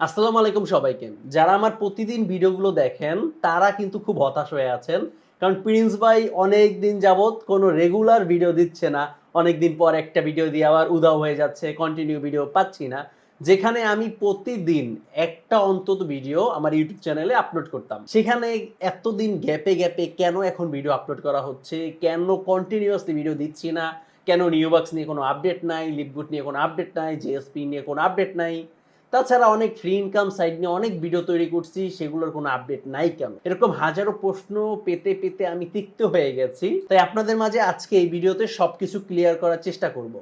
আসসালামু আলাইকুম সবাইকে। যারা আমার প্রতিদিন ভিডিওগুলো দেখেন, তারা কিন্তু খুব হতাশ হয়ে আছেন। কারণ প্রিন্স ভাই অনেক দিন যাবৎ কোনো রেগুলার ভিডিও দিচ্ছে না। অনেক দিন পর একটা ভিডিও দিয়ে আবার উদাও হয়ে যাচ্ছে কন্টিনিউ ভিডিও পাচ্ছি না। যেখানে আমি প্রতিদিন একটা অন্তত ভিডিও আমার ইউটিউব চ্যানেলে আপলোড করতাম। সেখানে এতদিন গ্যাপে গ্যাপে কেন এখন ভিডিও আপলোড করা হচ্ছে? কেন কন্টিনিউয়াসলি ভিডিও দিচ্ছি না? কেন নিউবাক্স নিয়ে কোনো আপডেট নাই? লিপগুড নিয়ে কোনো আপডেট নাই? জেএসপি নিয়ে কোনো আপডেট নাই? তাছাড়া অনেক ফ্রি ইনকাম সাইট নিয়ে অনেক ভিডিও তৈরি করছি, সেগুলোর কোনো আপডেট নাই কেন? এরকম হাজারো প্রশ্ন পেতে পেতে আমি তিক্ত হয়ে গেছি, তাই আপনাদের মাঝে আজকে এই ভিডিওতে সবকিছু ক্লিয়ার করার চেষ্টা করব।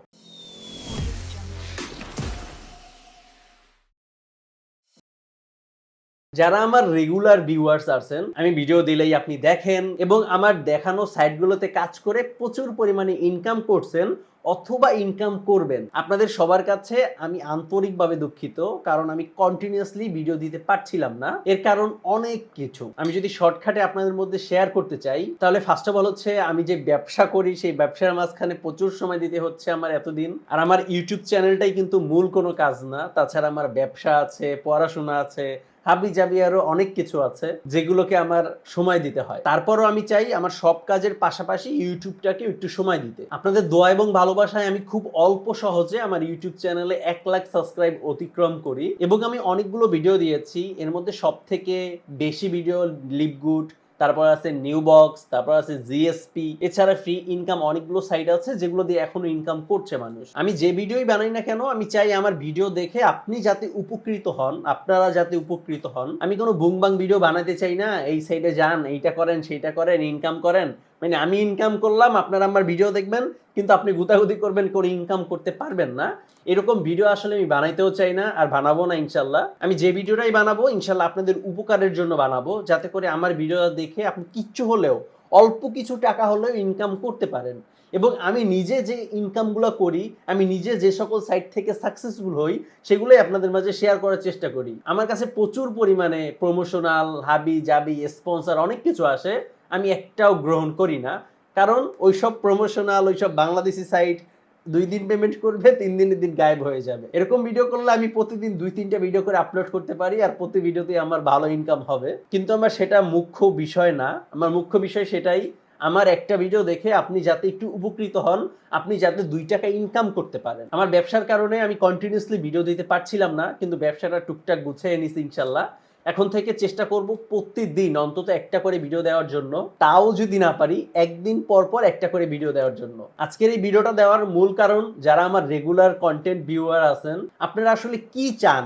যারা আমার রেগুলার ভিউয়ার্স আছেন, আমি ভিডিও দিলেই আপনি দেখেন, এবং আমার দেখানো সাইটগুলোতে কাজ করে প্রচুর পরিমাণে ইনকাম করছেন অথবা ইনকাম করবেন। আপনাদের সবার কাছে আমি আন্তরিকভাবে দুঃখিত, কারণ আমি কন্টিনিউয়াসলি ভিডিও দিতে পারছিলাম না। এর কারণ অনেক কিছু। আমি যদি শর্টকাটে আপনাদের মধ্যে শেয়ার করতে চাই, তাহলে ফার্স্ট অফ অল হচ্ছে আমি যে ব্যবসা করি, সেই ব্যবসার মাঝখানে প্রচুর সময় দিতে হচ্ছে আমার এতদিন। আর আমার ইউটিউব চ্যানেলটাই কিন্তু মূল কোনো কাজ না। তাছাড়া আমার ব্যবসা আছে, পড়াশোনা আছে হাবি জাবি আরও অনেক কিছু আছে যেগুলোকে আমার সময় দিতে হয়। তারপরও আমি চাই আমার সব কাজের পাশাপাশি ইউটিউবটাকে একটু সময় দিতে। আপনাদের দোয়া এবং ভালোবাসায় আমি খুব অল্প সহজে আমার ইউটিউব চ্যানেলে এক লাখ সাবস্ক্রাইব অতিক্রম করি এবং আমি অনেকগুলো ভিডিও দিয়েছি। এর মধ্যে সব থেকে বেশি ভিডিও লিপগুড তারপর আছে নিউ বক্স তারপর আছে জিএসপি এছাড়া ফ্রি ইনকাম অনেকগুলো সাইট আছে যেগুলো দিয়ে এখনও ইনকাম করছে মানুষ। আমি যে ভিডিওই বানাই না কেন, আমি চাই আমার ভিডিও দেখে আপনি যাতে উপকৃত হন, আপনারা যাতে উপকৃত হন। আমি কোনো বুংবাং ভিডিও বানাতে চাই না, এই সাইডে যান, এইটা করেন, সেইটা করেন ইনকাম করেন মানে আমি ইনকাম করলাম, আপনারা আমার ভিডিও দেখবেন, কিন্তু আপনি গুতাগুতি করবেন, করে ইনকাম করতে পারবেন না। এরকম ভিডিও আসলে আমি বানাইতেও চাই না, আর বানাবো না, ইনশাল্লাহ। আমি যে ভিডিওটাই বানাবো, ইনশাল্লাহ আপনাদের উপকারের জন্য বানাবো, যাতে করে আমার ভিডিও দেখে আপনি কিচ্ছু হলেও, অল্প কিছু টাকা হলেও ইনকাম করতে পারেন। এবং আমি নিজে যে ইনকামগুলো করি, আমি নিজে যে সকল সাইট থেকে সাকসেসফুল হই, সেগুলোই আপনাদের মাঝে শেয়ার করার চেষ্টা করি। আমার কাছে প্রচুর পরিমাণে প্রমোশনাল হাবি জাবি স্পন্সর অনেক কিছু আসে। আমি একটাও গ্রহণ করি না। কারণ ওইসব প্রমোশনাল ওইসব বাংলাদেশি সাইট দুই দিন পেমেন্ট করবে, তিন দিনের দিন গায়েব হয়ে যাবে। এরকম ভিডিও করলে আমি প্রতিদিন দুই, তিনটা ভিডিও করে আপলোড করতে পারি আর প্রতি ভিডিওতে আমার ভালো ইনকাম হবে। কিন্তু আমার সেটা মুখ্য বিষয় না। আমার মুখ্য বিষয় সেটাই, আমার একটা ভিডিও দেখে আপনি যাতে একটু উপকৃত হন, আপনি যাতে দুই টাকা ইনকাম করতে পারেন। আমার ব্যবসার কারণে আমি কন্টিনিউসলি ভিডিও দিতে পারছিলাম না, কিন্তু ব্যবসাটা টুকটাক গুছিয়ে নিছি ইনশাল্লাহ। এখন থেকে চেষ্টা করব প্রতিদিন অন্তত একটা করে ভিডিও দেওয়ার জন্য। তাও যদি না পারি, একদিন পর পর একটা করে ভিডিও দেওয়ার জন্য। আজকের এই ভিডিওটা দেওয়ার মূল কারণ, যারা আমার রেগুলার কন্টেন্ট ভিউয়ার আছেন, আপনারা আসলে কি চান?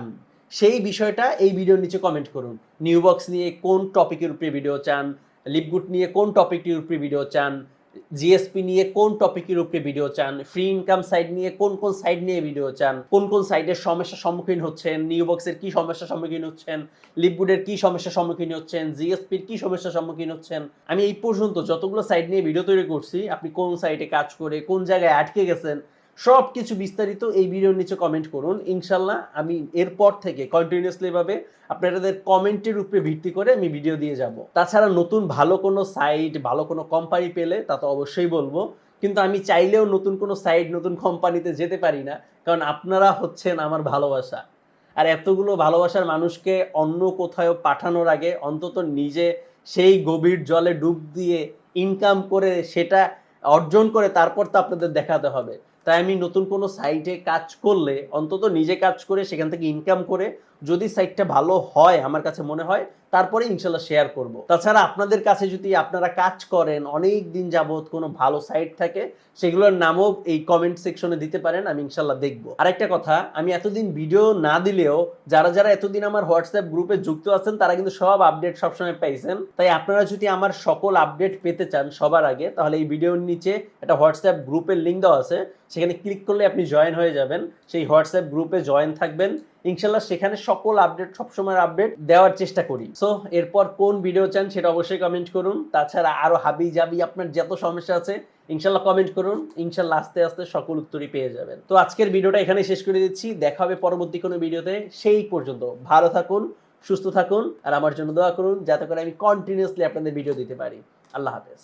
সেই বিষয়টা এই ভিডিওর নিচে কমেন্ট করুন। নিউ বক্স নিয়ে কোন টপিকের উপরে ভিডিও চান? লিপগুড নিয়ে কোন টপিকটির উপরে ভিডিও চান? জিএসপি নিয়ে কোন টপিকের উপরে ভিডিও চান? ফ্রি ইনকাম সাইড নিয়ে কোন কোন সাইড নিয়ে ভিডিও চান? কোন কোন সাইডের সমস্যার সম্মুখীন হচ্ছেন? নিউ বক্সের কি সমস্যার সম্মুখীন হচ্ছেন? লিপবুডের কি সমস্যার সম্মুখীন হচ্ছেন? জিএসপির কি সমস্যার সম্মুখীন হচ্ছেন? আমি এই পর্যন্ত যতগুলো সাইড নিয়ে ভিডিও তৈরি করছি, আপনি কোন সাইটে কাজ করে কোন জায়গায় আটকে গেছেন সব কিছু বিস্তারিত এই ভিডিওর নিচে কমেন্ট করুন। ইনশাল্লাহ আমি এরপর থেকে কন্টিনিউসলি ভাবে আপনাদের কমেন্টের উপরে ভিত্তি করে আমি ভিডিও দিয়ে যাব। তাছাড়া নতুন ভালো কোনো সাইট ভালো কোনো কোম্পানি পেলে তা তো অবশ্যই বলব। কিন্তু আমি চাইলেও নতুন কোনো সাইট নতুন কোম্পানিতে যেতে পারি না। কারণ আপনারা হচ্ছেন আমার ভালোবাসা। আর এতগুলো ভালোবাসার মানুষকে অন্য কোথাও পাঠানোর আগে অন্তত নিজে সেই গভীর জলে ডুব দিয়ে ইনকাম করে সেটা অর্জন করে তারপর তো আপনাদের দেখাতে হবে। তাই আমি নতুন কোনো সাইটে কাজ করলে, অন্তত নিজে কাজ করে সেখান থেকে ইনকাম করে যদি সাইটটা ভালো হয় আমার কাছে মনে হয়, তারপরে ইনশাল্লাহ শেয়ার করব। তাছাড়া আপনাদের কাছে যদি আপনারা কাজ করেন, অনেক দিন যাবৎ কোনো ভালো সাইট থাকে, সেগুলোর নামও এই কমেন্ট সেকশনে দিতে পারেন, আমি ইনশাল্লাহ দেখব। আরেকটা কথা, আমি এতদিন ভিডিও না দিলেও যারা যারা এতদিন আমার হোয়াটসঅ্যাপ গ্রুপে যুক্ত আছেন, তারা কিন্তু সব আপডেট সবসময় পাইছেন। তাই আপনারা যদি আমার সকল আপডেট পেতে চান সবার আগে, তাহলে এই ভিডিওর নিচে একটা হোয়াটসঅ্যাপ গ্রুপের লিঙ্ক দেওয়া আছে। সেখানে ক্লিক করলে আপনি জয়েন হয়ে যাবেন। সেই হোয়াটসঅ্যাপ গ্রুপে জয়েন থাকবেন। ইনশাল্লাহ সেখানে সকল আপডেট সবসময় আপডেট দেওয়ার চেষ্টা করি। সো এরপর কোন ভিডিও চান সেটা অবশ্যই কমেন্ট করুন। তাছাড়া আরও হাবি জাবি আপনার যত সমস্যা আছে, ইনশাল্লাহ কমেন্ট করুন। ইনশাল্লাহ আস্তে আস্তে সকল উত্তরই পেয়ে যাবেন। তো আজকের ভিডিওটা এখানে শেষ করে দিচ্ছি। দেখা হবে পরবর্তী কোনো ভিডিওতে। সেই পর্যন্ত ভালো থাকুন, সুস্থ থাকুন, আর আমার জন্য দোয়া করুন, যাতে করে আমি কন্টিনিউসলি আপনাদের ভিডিও দিতে পারি। আল্লাহ হাফেজ।